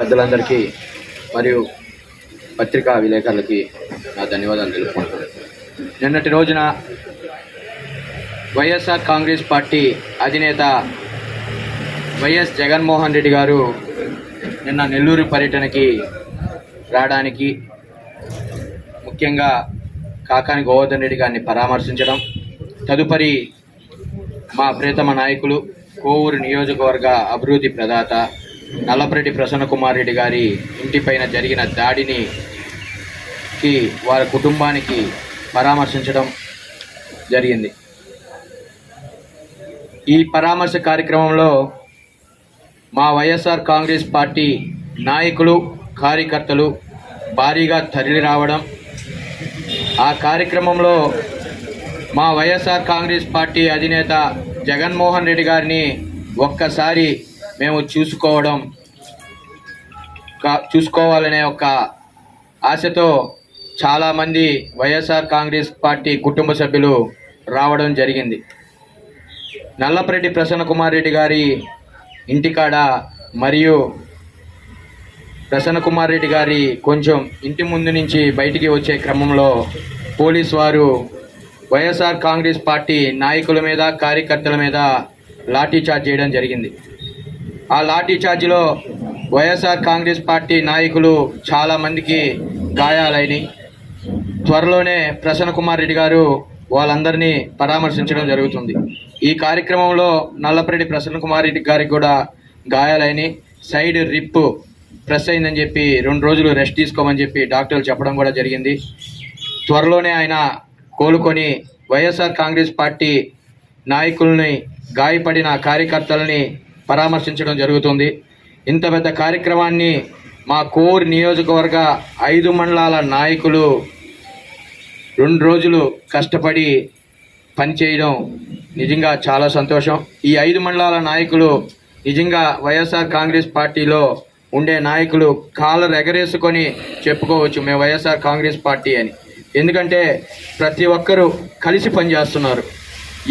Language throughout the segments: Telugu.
పెద్దలందరికీ మరియు పత్రికా విలేకరులకి నా ధన్యవాదాలు తెలుపుకుంటున్నాను. నిన్నటి రోజున వైఎస్ఆర్ కాంగ్రెస్ పార్టీ అధినేత వైఎస్ జగన్మోహన్ రెడ్డి గారు నిన్న నెల్లూరు పర్యటనకి రావడానికి ముఖ్యంగా కాకాని గోవర్ధన్ రెడ్డి గారిని పరామర్శించడం తదుపరి మా ప్రియతమ నాయకులు కోవూరు నియోజకవర్గ అభివృద్ధి ప్రదాత నల్లపరెడ్డి ప్రసన్న కుమార్ రెడ్డి గారి ఇంటిపైన జరిగిన దాడిని కి వారి కుటుంబానికి పరామర్శించడం జరిగింది. ఈ పరామర్శ కార్యక్రమంలో మా వైఎస్ఆర్ కాంగ్రెస్ పార్టీ నాయకులు కార్యకర్తలు భారీగా తరలి రావడం ఆ కార్యక్రమంలో మా వైఎస్ఆర్ కాంగ్రెస్ పార్టీ అధినేత జగన్మోహన్ రెడ్డి గారిని ఒక్కసారి మేము చూసుకోవడం చూసుకోవాలనే ఒక ఆశతో చాలామంది వైఎస్ఆర్ కాంగ్రెస్ పార్టీ కుటుంబ సభ్యులు రావడం జరిగింది. నల్లపరెడ్డి ప్రసన్న కుమార్ రెడ్డి గారి ఇంటికాడ మరియు ప్రసన్న కుమార్ రెడ్డి గారి కొంచెం ఇంటి ముందు నుంచి బయటికి వచ్చే క్రమంలో పోలీస్ వారు వైఎస్ఆర్ కాంగ్రెస్ పార్టీ నాయకుల మీద కార్యకర్తల మీద లాఠీ చార్జ్ చేయడం జరిగింది. ఆ లాఠీఛార్జిలో వైఎస్ఆర్ కాంగ్రెస్ పార్టీ నాయకులు చాలామందికి గాయాలైనవి త్వరలోనే ప్రసన్న కుమార్ రెడ్డి గారు వాళ్ళందరినీ పరామర్శించడం జరుగుతుంది. ఈ కార్యక్రమంలో నల్లపరెడ్డి ప్రసన్న కుమార్ రెడ్డి గారికి కూడా గాయాలైన. సైడ్ రిప్ ప్రెస్ అయిందని చెప్పి రెండు రోజులు రెస్ట్ తీసుకోమని చెప్పి డాక్టర్లు చెప్పడం కూడా జరిగింది. త్వరలోనే ఆయన కోలుకొని వైఎస్ఆర్ కాంగ్రెస్ పార్టీ నాయకుల్ని గాయపడిన కార్యకర్తలని పరామర్శించడం జరుగుతుంది. ఇంత పెద్ద కార్యక్రమాన్ని మా కోర్ నియోజకవర్గ ఐదు మండలాల నాయకులు రెండు రోజులు కష్టపడి పనిచేయడం నిజంగా చాలా సంతోషం. ఈ ఐదు మండలాల నాయకులు నిజంగా వైఎస్ఆర్ కాంగ్రెస్ పార్టీలో ఉండే నాయకులు కాలర్ ఎగరేసుకొని చెప్పుకోవచ్చు మేము వైఎస్ఆర్ కాంగ్రెస్ పార్టీ అని. ఎందుకంటే ప్రతి ఒక్కరూ కలిసి పనిచేస్తున్నారు.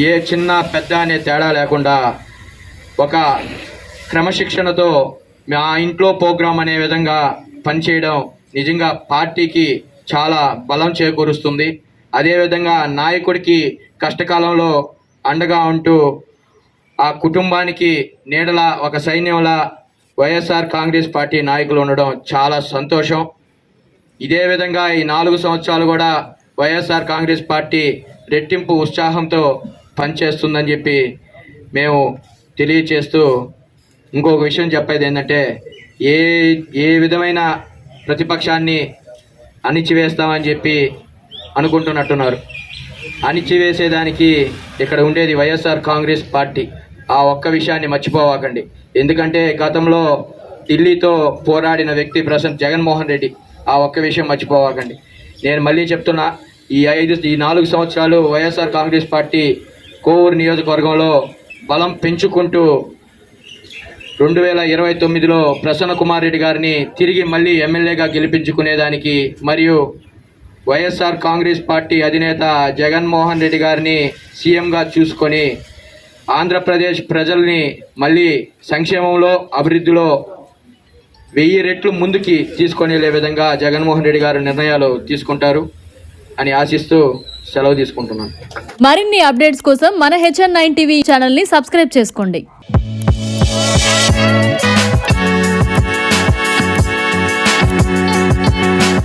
ఏ చిన్న పెద్ద అనే తేడా లేకుండా ఒక క్రమశిక్షణతో మా ఇంట్లో ప్రోగ్రాం అనే విధంగా పనిచేయడం నిజంగా పార్టీకి చాలా బలం చేకూరుస్తుంది. అదేవిధంగా నాయకుడికి కష్టకాలంలో అండగా ఉంటూ ఆ కుటుంబానికి నీడల ఒక సైన్యంలా వైఎస్ఆర్ కాంగ్రెస్ పార్టీ నాయకులు ఉండడం చాలా సంతోషం. ఇదే విధంగా ఈ నాలుగు సంవత్సరాలు కూడా వైఎస్ఆర్ కాంగ్రెస్ పార్టీ రెట్టింపు ఉత్సాహంతో పనిచేస్తుందని చెప్పి మేము తెలియచేస్తూ ఇంకొక విషయం చెప్పేది ఏంటంటే ఏ ఏ విధమైన ప్రతిపక్షాన్ని అణిచివేస్తామని చెప్పి అనుకుంటున్నట్టున్నారు. అణిచివేసేదానికి ఇక్కడ ఉండేది వైఎస్ఆర్ కాంగ్రెస్ పార్టీ. ఆ ఒక్క విషయాన్ని మర్చిపోవాకండి. ఎందుకంటే గతంలో ఢిల్లీతో పోరాడిన వ్యక్తి ప్రసెంట్ జగన్మోహన్ రెడ్డి. ఆ ఒక్క విషయం మర్చిపోవాకండి. నేను మళ్ళీ చెప్తున్నా ఈ ఐదు ఈ నాలుగు సంవత్సరాలు వైఎస్ఆర్ కాంగ్రెస్ పార్టీ కోవూరు నియోజకవర్గంలో బలం పెంచుకుంటూ రెండు వేల ఇరవై తొమ్మిదిలో ప్రసన్న కుమార్ రెడ్డి గారిని తిరిగి మళ్ళీ ఎమ్మెల్యేగా గెలిపించుకునేదానికి మరియు వైఎస్ఆర్ కాంగ్రెస్ పార్టీ అధినేత జగన్మోహన్ రెడ్డి గారిని సీఎంగా చూసుకొని ఆంధ్రప్రదేశ్ ప్రజల్ని మళ్ళీ సంక్షేమంలో అభివృద్ధిలో వెయ్యి రెట్లు ముందుకి తీసుకొని వెళ్ళే విధంగా జగన్మోహన్ రెడ్డి గారు నిర్ణయాలు తీసుకుంటారు అని ఆశిస్తూ సెలవు తీసుకుంటున్నాను. మరిన్ని అప్డేట్స్ కోసం మన హెచ్ఎన్ నైన్ టీవీ ఛానల్ని సబ్స్క్రైబ్ చేసుకోండి.